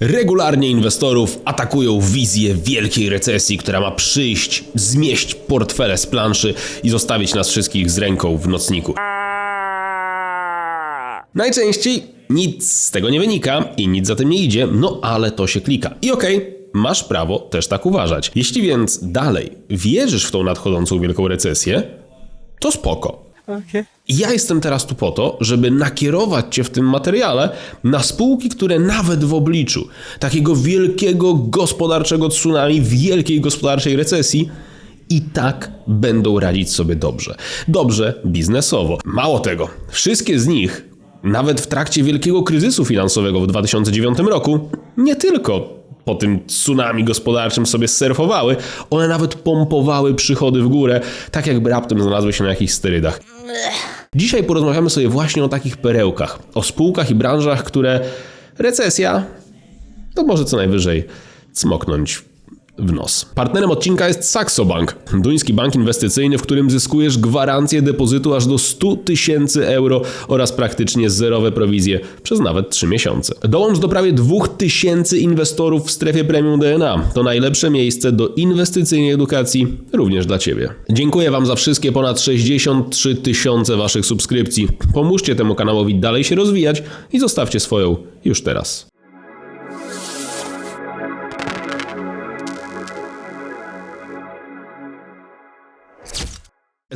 Regularnie inwestorów atakują wizje wielkiej recesji, która ma przyjść, zmieść portfele z planszy i zostawić nas wszystkich z ręką w nocniku. Najczęściej nic z tego nie wynika i nic za tym nie idzie, no ale to się klika. I okej, masz prawo też tak uważać. Jeśli więc dalej wierzysz w tą nadchodzącą wielką recesję, to spoko. I ja jestem teraz tu po to, żeby nakierować Cię w tym materiale na spółki, które nawet w obliczu takiego wielkiego gospodarczego tsunami, wielkiej gospodarczej recesji, i tak będą radzić sobie dobrze. Dobrze biznesowo. Mało tego, wszystkie z nich, nawet w trakcie wielkiego kryzysu finansowego w 2009 roku, nie tylko po tym tsunami gospodarczym sobie surfowały, one nawet pompowały przychody w górę, tak jakby raptem znalazły się na jakichś sterydach. Dzisiaj porozmawiamy sobie właśnie o takich perełkach, o spółkach i branżach, które recesja to może co najwyżej cmoknąć w nos. Partnerem odcinka jest Saxo Bank, duński bank inwestycyjny, w którym zyskujesz gwarancję depozytu aż do 100 tysięcy euro oraz praktycznie zerowe prowizje przez nawet 3 miesiące. Dołącz do prawie 2000 inwestorów w strefie premium DNA. To najlepsze miejsce do inwestycyjnej edukacji również dla Ciebie. Dziękuję Wam za wszystkie ponad 63 tysiące Waszych subskrypcji. Pomóżcie temu kanałowi dalej się rozwijać i zostawcie swoją już teraz.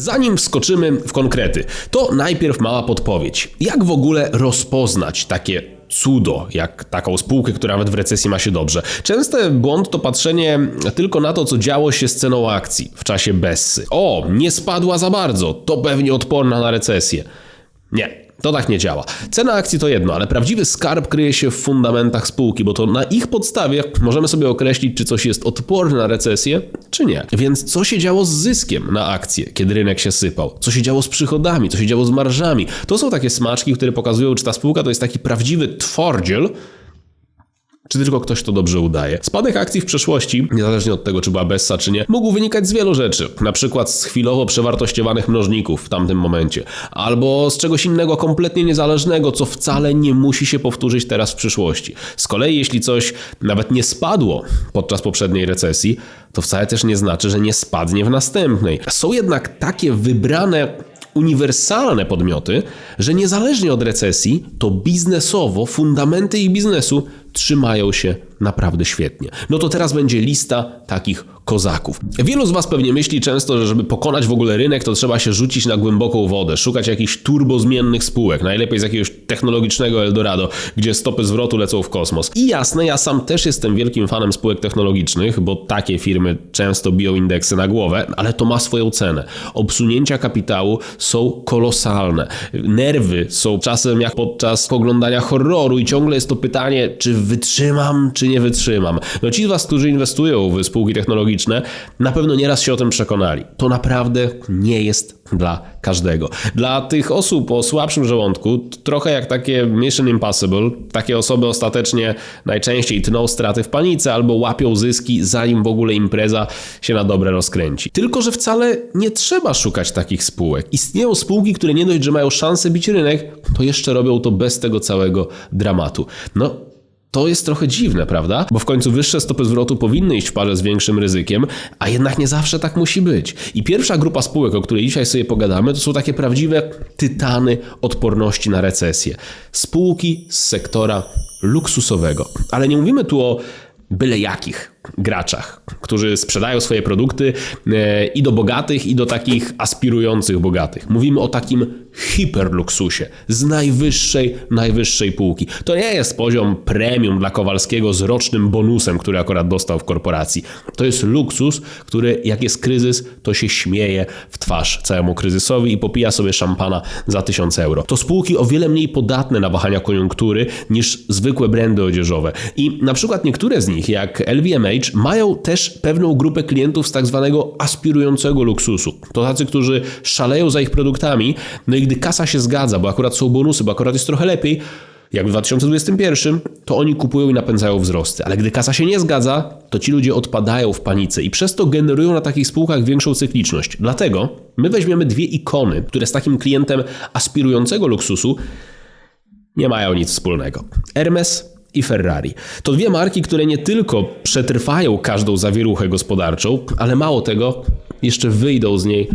Zanim wskoczymy w konkrety, to najpierw mała podpowiedź. Jak w ogóle rozpoznać takie cudo, jak taką spółkę, która nawet w recesji ma się dobrze? Częsty błąd to patrzenie tylko na to, co działo się z ceną akcji w czasie Bessy. O, nie spadła za bardzo, to pewnie odporna na recesję. Nie, to tak nie działa. Cena akcji to jedno, ale prawdziwy skarb kryje się w fundamentach spółki, bo to na ich podstawie możemy sobie określić, czy coś jest odporne na recesję, czy nie. Więc co się działo z zyskiem na akcję, kiedy rynek się sypał? Co się działo z przychodami? Co się działo z marżami? To są takie smaczki, które pokazują, czy ta spółka to jest taki prawdziwy twordziel, czy tylko ktoś to dobrze udaje. Spadek akcji w przeszłości, niezależnie od tego, czy była Bessa, czy nie, mógł wynikać z wielu rzeczy. Na przykład z chwilowo przewartościowanych mnożników w tamtym momencie, albo z czegoś innego kompletnie niezależnego, co wcale nie musi się powtórzyć teraz w przyszłości. Z kolei, jeśli coś nawet nie spadło podczas poprzedniej recesji, to wcale też nie znaczy, że nie spadnie w następnej. Są jednak takie wybrane uniwersalne podmioty, że niezależnie od recesji, to biznesowo fundamenty ich biznesu trzymają się naprawdę świetnie. No to teraz będzie lista takich kozaków. Wielu z Was pewnie myśli często, że żeby pokonać w ogóle rynek, to trzeba się rzucić na głęboką wodę, szukać jakichś turbozmiennych spółek, najlepiej z jakiegoś technologicznego Eldorado, gdzie stopy zwrotu lecą w kosmos. I jasne, ja sam też jestem wielkim fanem spółek technologicznych, bo takie firmy często biją indeksy na głowę, ale to ma swoją cenę. Obsunięcia kapitału są kolosalne. Nerwy są czasem jak podczas oglądania horroru i ciągle jest to pytanie, czy wytrzymam, czy nie wytrzymam. No ci z Was, którzy inwestują w spółki technologiczne, na pewno nieraz się o tym przekonali. To naprawdę nie jest dla każdego. Dla tych osób o słabszym żołądku, trochę jak takie Mission Impossible, takie osoby ostatecznie najczęściej tną straty w panice albo łapią zyski, zanim w ogóle impreza się na dobre rozkręci. Tylko, że wcale nie trzeba szukać takich spółek. Istnieją spółki, które nie dość, że mają szansę bić rynek, to jeszcze robią to bez tego całego dramatu. No, to jest trochę dziwne, prawda? Bo w końcu wyższe stopy zwrotu powinny iść w parze z większym ryzykiem, a jednak nie zawsze tak musi być. I pierwsza grupa spółek, o której dzisiaj sobie pogadamy, to są takie prawdziwe tytany odporności na recesję. Spółki z sektora luksusowego. Ale nie mówimy tu o byle jakich graczach, którzy sprzedają swoje produkty e, i do bogatych, i do takich aspirujących bogatych. Mówimy o takim hiperluksusie z najwyższej, najwyższej półki. To nie jest poziom premium dla Kowalskiego z rocznym bonusem, który akurat dostał w korporacji. To jest luksus, który jak jest kryzys, to się śmieje w twarz całemu kryzysowi i popija sobie szampana za 1000 euro. To spółki o wiele mniej podatne na wahania koniunktury niż zwykłe brandy odzieżowe. I na przykład niektóre z nich, jak LVMH, mają też pewną grupę klientów z tak zwanego aspirującego luksusu. To tacy, którzy szaleją za ich produktami, no i gdy kasa się zgadza, bo akurat są bonusy, bo akurat jest trochę lepiej, jak w 2021, to oni kupują i napędzają wzrosty. Ale gdy kasa się nie zgadza, to ci ludzie odpadają w panice i przez to generują na takich spółkach większą cykliczność. Dlatego my weźmiemy dwie ikony, które z takim klientem aspirującego luksusu nie mają nic wspólnego. Hermes i Ferrari. To dwie marki, które nie tylko przetrwają każdą zawieruchę gospodarczą, ale mało tego, jeszcze wyjdą z niej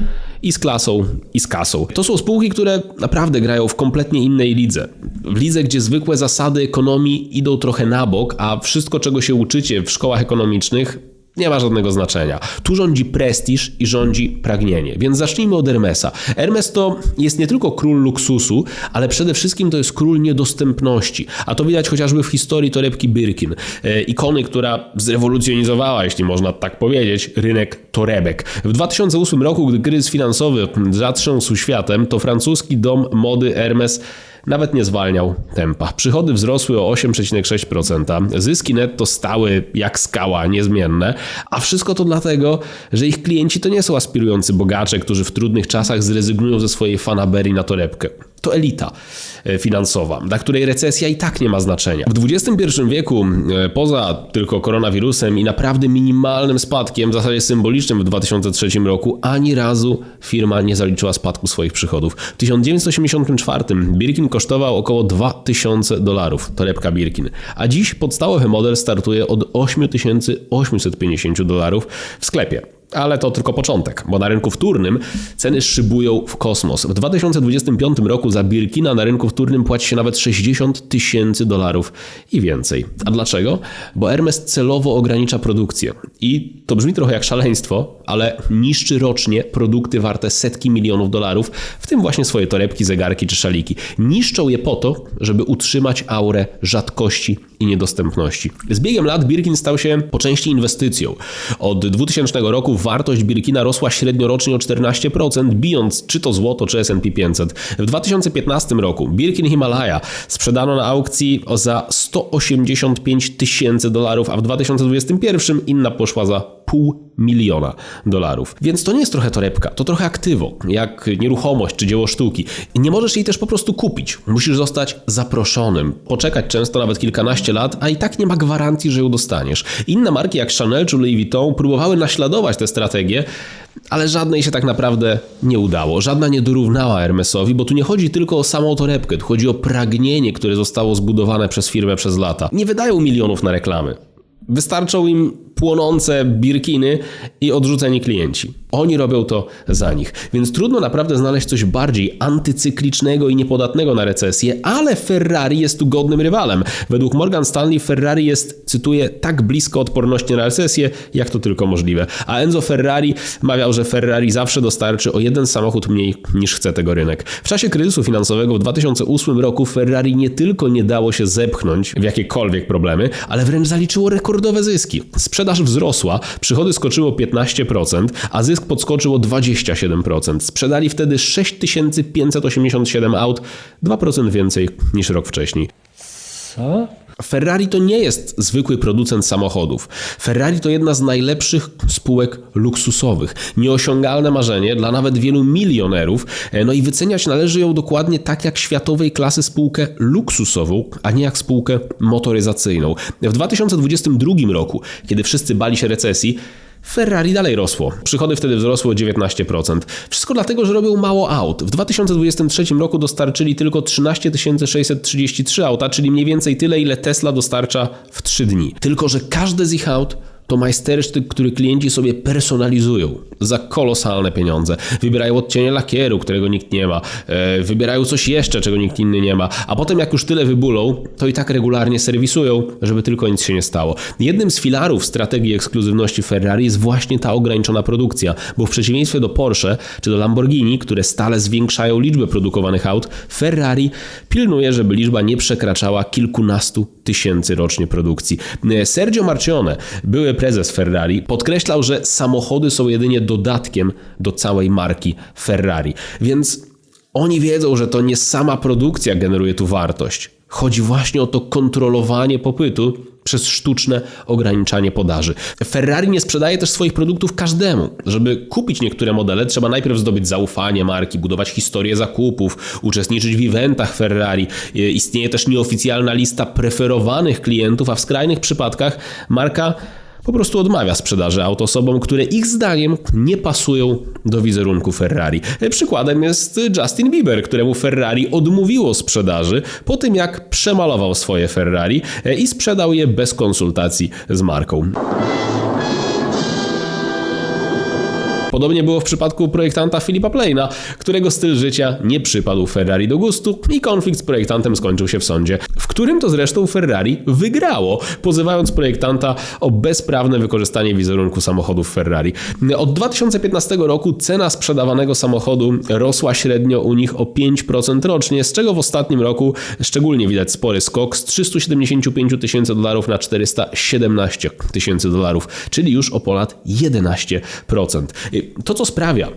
i z klasą, i z kasą. To są spółki, które naprawdę grają w kompletnie innej lidze. W lidze, gdzie zwykłe zasady ekonomii idą trochę na bok, a wszystko, czego się uczycie w szkołach ekonomicznych, nie ma żadnego znaczenia. Tu rządzi prestiż i rządzi pragnienie. Więc zacznijmy od Hermesa. Hermes to jest nie tylko król luksusu, ale przede wszystkim to jest król niedostępności. A to widać chociażby w historii torebki Birkin. E, ikony, która zrewolucjonizowała, jeśli można tak powiedzieć, rynek torebek. W 2008 roku, gdy kryzys finansowy zatrząsł światem, to francuski dom mody Hermes nawet nie zwalniał tempa. Przychody wzrosły o 8,6%, zyski netto stały jak skała, niezmienne, a wszystko to dlatego, że ich klienci to nie są aspirujący bogacze, którzy w trudnych czasach zrezygnują ze swojej fanaberii na torebkę to elita e, finansowa, dla której recesja i tak nie ma znaczenia. W XXI wieku, e, poza tylko koronawirusem i naprawdę minimalnym spadkiem, w zasadzie symbolicznym w 2003 roku, ani razu firma nie zaliczyła spadku swoich przychodów. W 1984 Birkin kosztował około 2000 dolarów, torebka Birkin, a dziś podstawowy model startuje od 8850 dolarów w sklepie. Ale to tylko początek, bo na rynku wtórnym ceny szybują w kosmos. W 2025 roku za Birkina na rynku wtórnym płaci się nawet 60 tysięcy dolarów i więcej. A dlaczego? Bo Hermes celowo ogranicza produkcję. I to brzmi trochę jak szaleństwo, ale niszczy rocznie produkty warte setki milionów dolarów, w tym właśnie swoje torebki, zegarki czy szaliki. Niszczą je po to, żeby utrzymać aurę rzadkości i niedostępności. Z biegiem lat Birkin stał się po części inwestycją. Od 2000 roku wartość Birkina rosła średnio rocznie o 14%, bijąc czy to złoto, czy S&P 500. W 2015 roku Birkin Himalaya sprzedano na aukcji za 185 tysięcy dolarów, a w 2021 inna poszła za pół miliona dolarów. Więc to nie jest trochę torebka, to trochę aktywo, jak nieruchomość czy dzieło sztuki. Nie możesz jej też po prostu kupić. Musisz zostać zaproszonym, poczekać często nawet kilkanaście lat, a i tak nie ma gwarancji, że ją dostaniesz. Inne marki jak Chanel czy Louis Vuitton próbowały naśladować tę strategię, ale żadnej się tak naprawdę nie udało. Żadna nie dorównała Hermesowi, bo tu nie chodzi tylko o samą torebkę, tu chodzi o pragnienie, które zostało zbudowane przez firmę przez lata. Nie wydają milionów na reklamy. Wystarczą im płonące birkiny i odrzuceni klienci. Oni robią to za nich. Więc trudno naprawdę znaleźć coś bardziej antycyklicznego i niepodatnego na recesję, ale Ferrari jest tu godnym rywalem. Według Morgan Stanley Ferrari jest, cytuję, tak blisko odporności na recesję, jak to tylko możliwe. A Enzo Ferrari mawiał, że Ferrari zawsze dostarczy o jeden samochód mniej niż chce tego rynek. W czasie kryzysu finansowego w 2008 roku Ferrari nie tylko nie dało się zepchnąć w jakiekolwiek problemy, ale wręcz zaliczyło rekordowe zyski. Sprzedaż wzrosła, przychody skoczyło 15%, a zysk podskoczył o 27%. Sprzedali wtedy 6587 aut, 2% więcej niż rok wcześniej. Co? Ferrari to nie jest zwykły producent samochodów. Ferrari to jedna z najlepszych spółek luksusowych. Nieosiągalne marzenie dla nawet wielu milionerów. E, no i wyceniać należy ją dokładnie tak jak światowej klasy spółkę luksusową, a nie jak spółkę motoryzacyjną. W 2022 roku, kiedy wszyscy bali się recesji, Ferrari dalej rosło. Przychody wtedy wzrosły o 19%. Wszystko dlatego, że robią mało aut. W 2023 roku dostarczyli tylko 13 633 auta, czyli mniej więcej tyle, ile Tesla dostarcza w 3 dni. Tylko, że każde z ich aut to majstersztyk, który klienci sobie personalizują za kolosalne pieniądze. Wybierają odcienie lakieru, którego nikt nie ma, e, wybierają coś jeszcze, czego nikt inny nie ma, a potem jak już tyle wybulą, to i tak regularnie serwisują, żeby tylko nic się nie stało. Jednym z filarów strategii ekskluzywności Ferrari jest właśnie ta ograniczona produkcja, bo w przeciwieństwie do Porsche czy do Lamborghini, które stale zwiększają liczbę produkowanych aut, Ferrari pilnuje, żeby liczba nie przekraczała kilkunastu tysięcy rocznie produkcji. E, Sergio Marcione, były prezes Ferrari, podkreślał, że samochody są jedynie dodatkiem do całej marki Ferrari. Więc oni wiedzą, że to nie sama produkcja generuje tu wartość. Chodzi właśnie o to kontrolowanie popytu przez sztuczne ograniczanie podaży. Ferrari nie sprzedaje też swoich produktów każdemu. Żeby kupić niektóre modele, trzeba najpierw zdobyć zaufanie marki, budować historię zakupów, uczestniczyć w eventach Ferrari. Istnieje też nieoficjalna lista preferowanych klientów, a w skrajnych przypadkach marka po prostu odmawia sprzedaży aut osobom, które ich zdaniem nie pasują do wizerunku Ferrari. Przykładem jest Justin Bieber, któremu Ferrari odmówiło sprzedaży po tym, jak przemalował swoje Ferrari i sprzedał je bez konsultacji z marką. Podobnie było w przypadku projektanta Philipa Plaina, którego styl życia nie przypadł Ferrari do gustu i konflikt z projektantem skończył się w sądzie, w którym to zresztą Ferrari wygrało, pozywając projektanta o bezprawne wykorzystanie wizerunku samochodów Ferrari. Od 2015 roku cena sprzedawanego samochodu rosła średnio u nich o 5% rocznie, z czego w ostatnim roku szczególnie widać spory skok z 375 tysięcy dolarów na 417 tysięcy dolarów, czyli już o ponad 11%. To, co sprawia,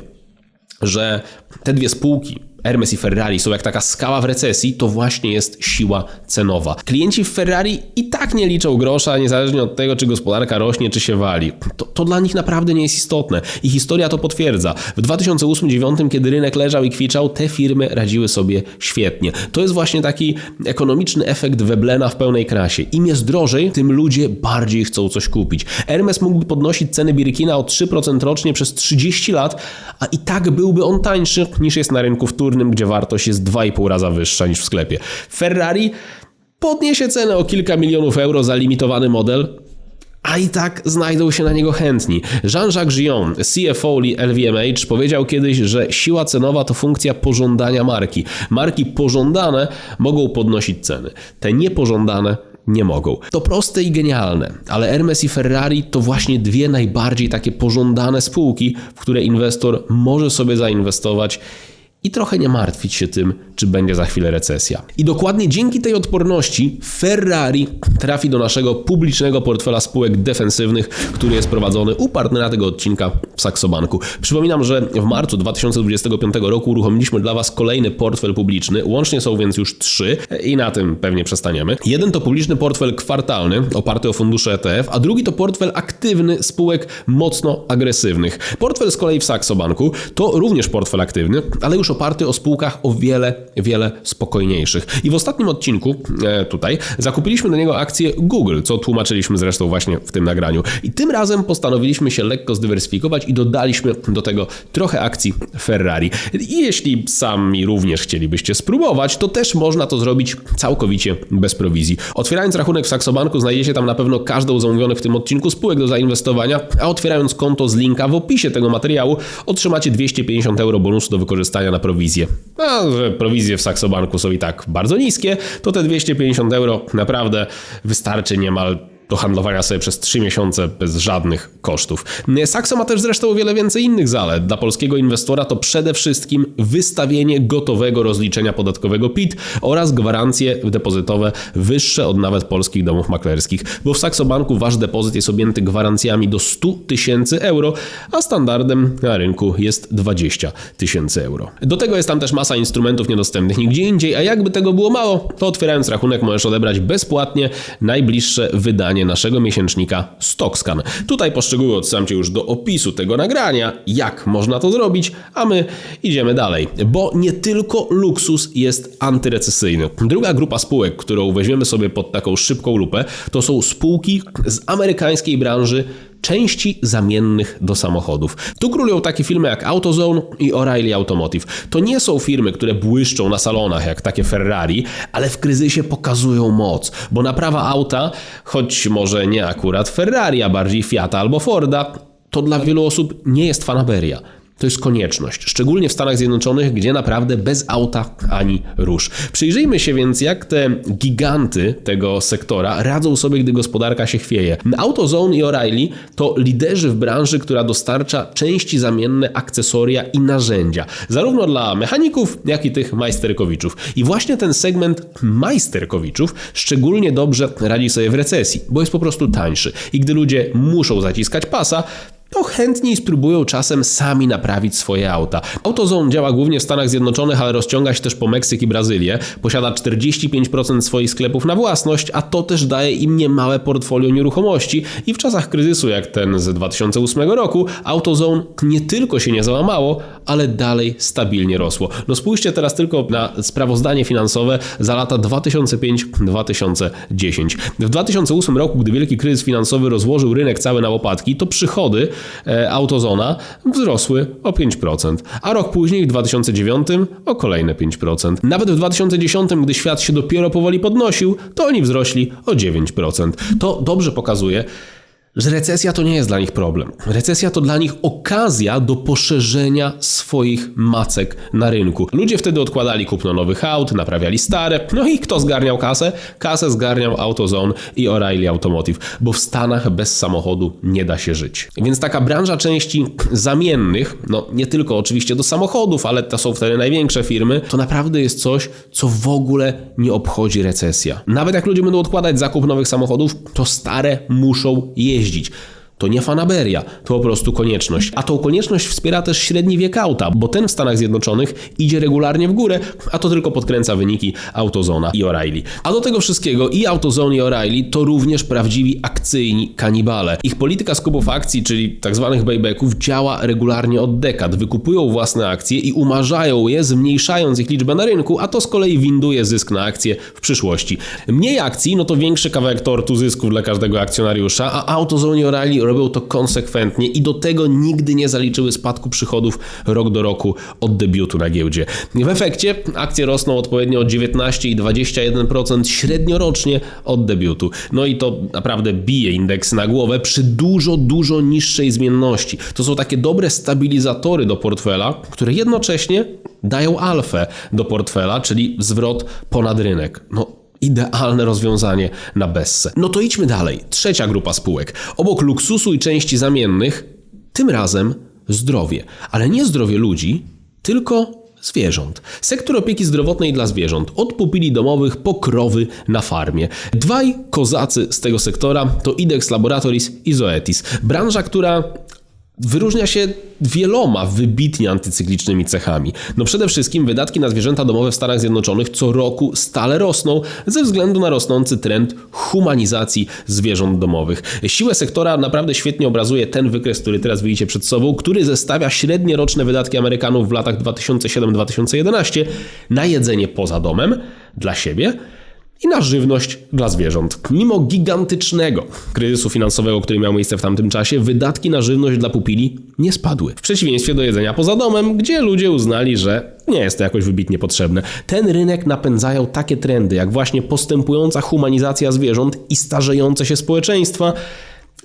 że te dwie spółki, Hermes i Ferrari są jak taka skała w recesji, to właśnie jest siła cenowa. Klienci w Ferrari i tak nie liczą grosza, niezależnie od tego, czy gospodarka rośnie, czy się wali. To, to dla nich naprawdę nie jest istotne i historia to potwierdza. W 2008-2009, kiedy rynek leżał i kwiczał, te firmy radziły sobie świetnie. To jest właśnie taki ekonomiczny efekt Weblena w pełnej krasie. Im jest drożej, tym ludzie bardziej chcą coś kupić. Hermes mógłby podnosić ceny Birkina o 3% rocznie przez 30 lat, a i tak byłby on tańszy niż jest na rynku wtórnym gdzie wartość jest 2,5 raza wyższa niż w sklepie. Ferrari podniesie cenę o kilka milionów euro za limitowany model, a i tak znajdą się na niego chętni. Jean-Jacques Gion, CFO LVMH, powiedział kiedyś, że siła cenowa to funkcja pożądania marki. Marki pożądane mogą podnosić ceny, te niepożądane nie mogą. To proste i genialne, ale Hermes i Ferrari to właśnie dwie najbardziej takie pożądane spółki, w które inwestor może sobie zainwestować i trochę nie martwić się tym, czy będzie za chwilę recesja. I dokładnie dzięki tej odporności Ferrari trafi do naszego publicznego portfela spółek defensywnych, który jest prowadzony u partnera tego odcinka w Saxobanku. Przypominam, że w marcu 2025 roku uruchomiliśmy dla Was kolejny portfel publiczny. Łącznie są więc już trzy i na tym pewnie przestaniemy. Jeden to publiczny portfel kwartalny, oparty o fundusze ETF, a drugi to portfel aktywny spółek mocno agresywnych. Portfel z kolei w Saxobanku to również portfel aktywny, ale już oparty o spółkach o wiele, wiele spokojniejszych. I w ostatnim odcinku e, tutaj zakupiliśmy do niego akcję Google, co tłumaczyliśmy zresztą właśnie w tym nagraniu. I tym razem postanowiliśmy się lekko zdywersyfikować i dodaliśmy do tego trochę akcji Ferrari. I jeśli sami również chcielibyście spróbować, to też można to zrobić całkowicie bez prowizji. Otwierając rachunek w Saxobanku znajdziecie tam na pewno każdą z omówionych w tym odcinku spółek do zainwestowania, a otwierając konto z linka w opisie tego materiału otrzymacie 250 euro bonusu do wykorzystania na prowizję. A że prowizje w Saxobanku są i tak bardzo niskie, to te 250 euro naprawdę wystarczy niemal do handlowania sobie przez 3 miesiące bez żadnych kosztów. Saxo ma też zresztą o wiele więcej innych zalet. Dla polskiego inwestora to przede wszystkim wystawienie gotowego rozliczenia podatkowego PIT oraz gwarancje depozytowe wyższe od nawet polskich domów maklerskich, bo w Saxo Banku wasz depozyt jest objęty gwarancjami do 100 tysięcy euro, a standardem na rynku jest 20 tysięcy euro. Do tego jest tam też masa instrumentów niedostępnych nigdzie indziej, a jakby tego było mało, to otwierając rachunek możesz odebrać bezpłatnie najbliższe wydanie naszego miesięcznika StockScan. Tutaj poszczegóły odsyłam Cię już do opisu tego nagrania, jak można to zrobić, a my idziemy dalej, bo nie tylko luksus jest antyrecesyjny. Druga grupa spółek, którą weźmiemy sobie pod taką szybką lupę, to są spółki z amerykańskiej branży części zamiennych do samochodów. Tu królują takie firmy jak AutoZone i O'Reilly Automotive. To nie są firmy, które błyszczą na salonach jak takie Ferrari, ale w kryzysie pokazują moc, bo naprawa auta, choć może nie akurat Ferrari, a bardziej Fiata albo Forda, to dla wielu osób nie jest fanaberia. To jest konieczność, szczególnie w Stanach Zjednoczonych, gdzie naprawdę bez auta ani rusz. Przyjrzyjmy się więc, jak te giganty tego sektora radzą sobie, gdy gospodarka się chwieje. AutoZone i O'Reilly to liderzy w branży, która dostarcza części zamienne, akcesoria i narzędzia, zarówno dla mechaników, jak i tych majsterkowiczów. I właśnie ten segment majsterkowiczów szczególnie dobrze radzi sobie w recesji, bo jest po prostu tańszy. I gdy ludzie muszą zaciskać pasa, to chętniej spróbują czasem sami naprawić swoje auta. AutoZone działa głównie w Stanach Zjednoczonych, ale rozciąga się też po Meksyk i Brazylię. Posiada 45% swoich sklepów na własność, a to też daje im niemałe portfolio nieruchomości i w czasach kryzysu jak ten z 2008 roku AutoZone nie tylko się nie załamało, ale dalej stabilnie rosło. No spójrzcie teraz tylko na sprawozdanie finansowe za lata 2005-2010. W 2008 roku, gdy wielki kryzys finansowy rozłożył rynek cały na łopatki, to przychody Autozona wzrosły o 5%, a rok później, w 2009, o kolejne 5%. Nawet w 2010, gdy świat się dopiero powoli podnosił, to oni wzrośli o 9%. To dobrze pokazuje, że recesja to nie jest dla nich problem. Recesja to dla nich okazja do poszerzenia swoich macek na rynku. Ludzie wtedy odkładali kupno nowych aut, naprawiali stare. No i kto zgarniał kasę? Kasę zgarniał AutoZone i O'Reilly Automotive, bo w Stanach bez samochodu nie da się żyć. Więc taka branża części zamiennych, no nie tylko oczywiście do samochodów, ale to są wtedy największe firmy, to naprawdę jest coś, co w ogóle nie obchodzi recesja. Nawet jak ludzie będą odkładać zakup nowych samochodów, to stare muszą jeździć jeździć. To nie fanaberia, to po prostu konieczność. A tą konieczność wspiera też średni wiek auta, bo ten w Stanach Zjednoczonych idzie regularnie w górę, a to tylko podkręca wyniki Autozona i O'Reilly. A do tego wszystkiego i Autozone i O'Reilly to również prawdziwi akcyjni kanibale. Ich polityka skupów akcji, czyli tzw. Tak buybacków, działa regularnie od dekad. Wykupują własne akcje i umarzają je, zmniejszając ich liczbę na rynku, a to z kolei winduje zysk na akcje w przyszłości. Mniej akcji, no to większy kawałek tortu zysków dla każdego akcjonariusza, a Autozone i O'Reilly robią to konsekwentnie i do tego nigdy nie zaliczyły spadku przychodów rok do roku od debiutu na giełdzie. W efekcie akcje rosną odpowiednio o 19 i 21% średnio rocznie od debiutu. No i to naprawdę bije indeks na głowę przy dużo, dużo niższej zmienności. To są takie dobre stabilizatory do portfela, które jednocześnie dają alfę do portfela, czyli zwrot ponad rynek. No, Idealne rozwiązanie na Bessę. No to idźmy dalej. Trzecia grupa spółek. Obok luksusu i części zamiennych, tym razem zdrowie. Ale nie zdrowie ludzi, tylko zwierząt. Sektor opieki zdrowotnej dla zwierząt, od pupili domowych po krowy na farmie. Dwaj kozacy z tego sektora to Idex Laboratories i Zoetis. Branża, która wyróżnia się wieloma wybitnie antycyklicznymi cechami. No przede wszystkim wydatki na zwierzęta domowe w Stanach Zjednoczonych co roku stale rosną ze względu na rosnący trend humanizacji zwierząt domowych. Siłę sektora naprawdę świetnie obrazuje ten wykres, który teraz widzicie przed sobą, który zestawia średnie roczne wydatki Amerykanów w latach 2007-2011 na jedzenie poza domem dla siebie i na żywność dla zwierząt. Mimo gigantycznego kryzysu finansowego, który miał miejsce w tamtym czasie, wydatki na żywność dla pupili nie spadły. W przeciwieństwie do jedzenia poza domem, gdzie ludzie uznali, że nie jest to jakoś wybitnie potrzebne. Ten rynek napędzają takie trendy, jak właśnie postępująca humanizacja zwierząt i starzejące się społeczeństwa,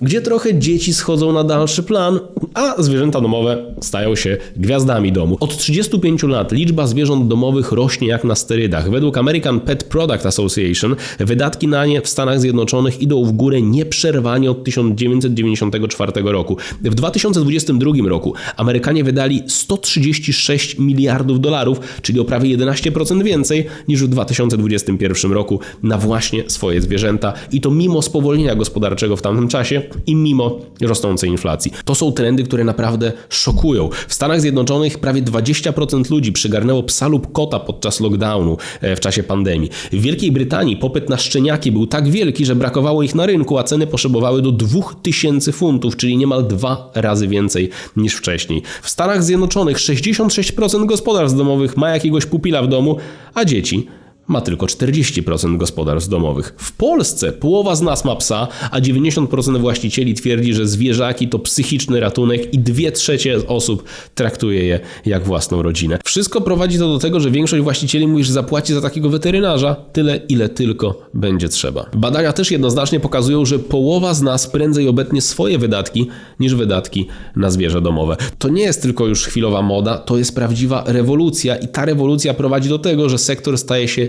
gdzie trochę dzieci schodzą na dalszy plan, a zwierzęta domowe stają się gwiazdami domu. Od 35 lat liczba zwierząt domowych rośnie jak na sterydach. Według American Pet Product Association wydatki na nie w Stanach Zjednoczonych idą w górę nieprzerwanie od 1994 roku. W 2022 roku Amerykanie wydali 136 miliardów dolarów, czyli o prawie 11% więcej niż w 2021 roku na właśnie swoje zwierzęta i to mimo spowolnienia gospodarczego w tamtym czasie i mimo rosnącej inflacji. To są trendy, które naprawdę szokują. W Stanach Zjednoczonych prawie 20% ludzi przygarnęło psa lub kota podczas lockdownu e, w czasie pandemii. W Wielkiej Brytanii popyt na szczeniaki był tak wielki, że brakowało ich na rynku, a ceny poszybowały do 2000 funtów, czyli niemal dwa razy więcej niż wcześniej. W Stanach Zjednoczonych 66% gospodarstw domowych ma jakiegoś pupila w domu, a dzieci ma tylko 40% gospodarstw domowych. W Polsce połowa z nas ma psa, a 90% właścicieli twierdzi, że zwierzaki to psychiczny ratunek i 2 trzecie osób traktuje je jak własną rodzinę. Wszystko prowadzi to do tego, że większość właścicieli mówi, że zapłaci za takiego weterynarza tyle, ile tylko będzie trzeba. Badania też jednoznacznie pokazują, że połowa z nas prędzej obetnie swoje wydatki niż wydatki na zwierzę domowe. To nie jest tylko już chwilowa moda, to jest prawdziwa rewolucja i ta rewolucja prowadzi do tego, że sektor staje się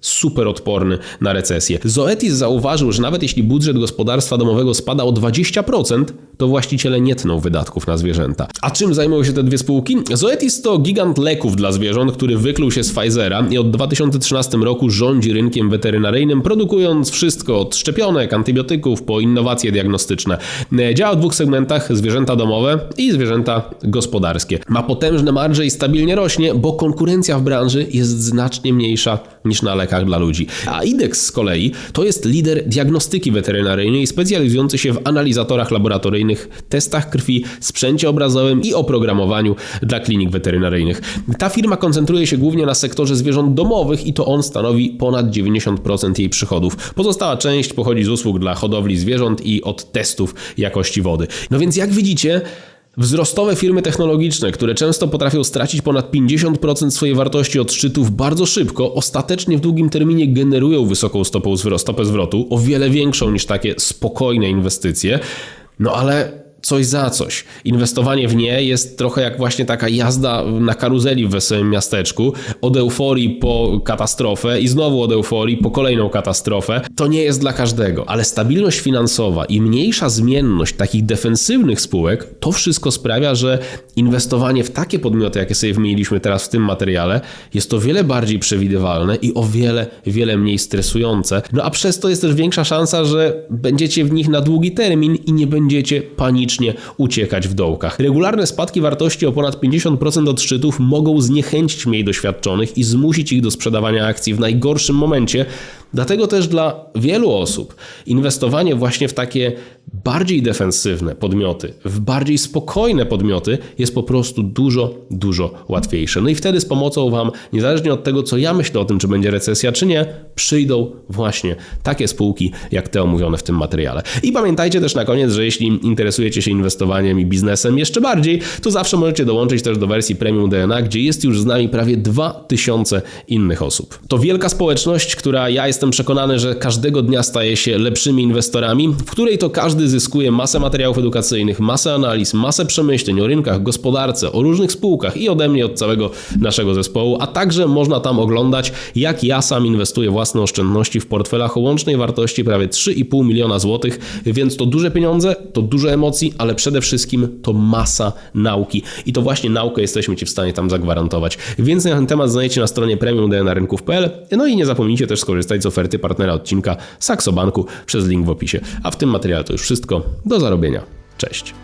super odporny na recesję. Zoetis zauważył, że nawet jeśli budżet gospodarstwa domowego spada o 20%, to właściciele nie tną wydatków na zwierzęta. A czym zajmują się te dwie spółki? Zoetis to gigant leków dla zwierząt, który wykluł się z Pfizera i od 2013 roku rządzi rynkiem weterynaryjnym, produkując wszystko od szczepionek, antybiotyków po innowacje diagnostyczne. Działa w dwóch segmentach: zwierzęta domowe i zwierzęta gospodarskie. Ma potężne marże i stabilnie rośnie, bo konkurencja w branży jest znacznie mniejsza niż na lekach dla ludzi. A IDEX z kolei to jest lider diagnostyki weterynaryjnej specjalizujący się w analizatorach laboratoryjnych, testach krwi, sprzęcie obrazowym i oprogramowaniu dla klinik weterynaryjnych. Ta firma koncentruje się głównie na sektorze zwierząt domowych i to on stanowi ponad 90% jej przychodów. Pozostała część pochodzi z usług dla hodowli zwierząt i od testów jakości wody. No więc jak widzicie, Wzrostowe firmy technologiczne, które często potrafią stracić ponad 50% swojej wartości od szczytów bardzo szybko, ostatecznie w długim terminie generują wysoką stopę, zwro- stopę zwrotu, o wiele większą niż takie spokojne inwestycje. No ale coś za coś. Inwestowanie w nie jest trochę jak właśnie taka jazda na karuzeli w wesołym miasteczku. Od euforii po katastrofę i znowu od euforii po kolejną katastrofę. To nie jest dla każdego, ale stabilność finansowa i mniejsza zmienność takich defensywnych spółek, to wszystko sprawia, że inwestowanie w takie podmioty, jakie sobie wymieniliśmy teraz w tym materiale, jest o wiele bardziej przewidywalne i o wiele, wiele mniej stresujące. No a przez to jest też większa szansa, że będziecie w nich na długi termin i nie będziecie panicznie uciekać w dołkach. Regularne spadki wartości o ponad 50% od szczytów mogą zniechęcić mniej doświadczonych i zmusić ich do sprzedawania akcji w najgorszym momencie. Dlatego też dla wielu osób inwestowanie właśnie w takie bardziej defensywne podmioty, w bardziej spokojne podmioty jest po prostu dużo, dużo łatwiejsze. No i wtedy z pomocą Wam, niezależnie od tego, co ja myślę o tym, czy będzie recesja, czy nie, przyjdą właśnie takie spółki, jak te omówione w tym materiale. I pamiętajcie też na koniec, że jeśli interesujecie się inwestowaniem i biznesem jeszcze bardziej, to zawsze możecie dołączyć też do wersji Premium DNA, gdzie jest już z nami prawie 2000 innych osób. To wielka społeczność, która ja jestem przekonany, że każdego dnia staje się lepszymi inwestorami, w której to każdy zyskuje masę materiałów edukacyjnych, masę analiz, masę przemyśleń o rynkach, gospodarce, o różnych spółkach i ode mnie, od całego naszego zespołu, a także można tam oglądać, jak ja sam inwestuję własne oszczędności w portfelach o łącznej wartości prawie 3,5 miliona złotych, więc to duże pieniądze, to dużo emocji, ale przede wszystkim to masa nauki. I to właśnie naukę jesteśmy Ci w stanie tam zagwarantować. Więcej na ten temat znajdziecie na stronie premium.dnarynków.pl. No i nie zapomnijcie też skorzystać z oferty partnera odcinka Saxo Banku przez link w opisie. A w tym materiale to już wszystko. Do zarobienia. Cześć.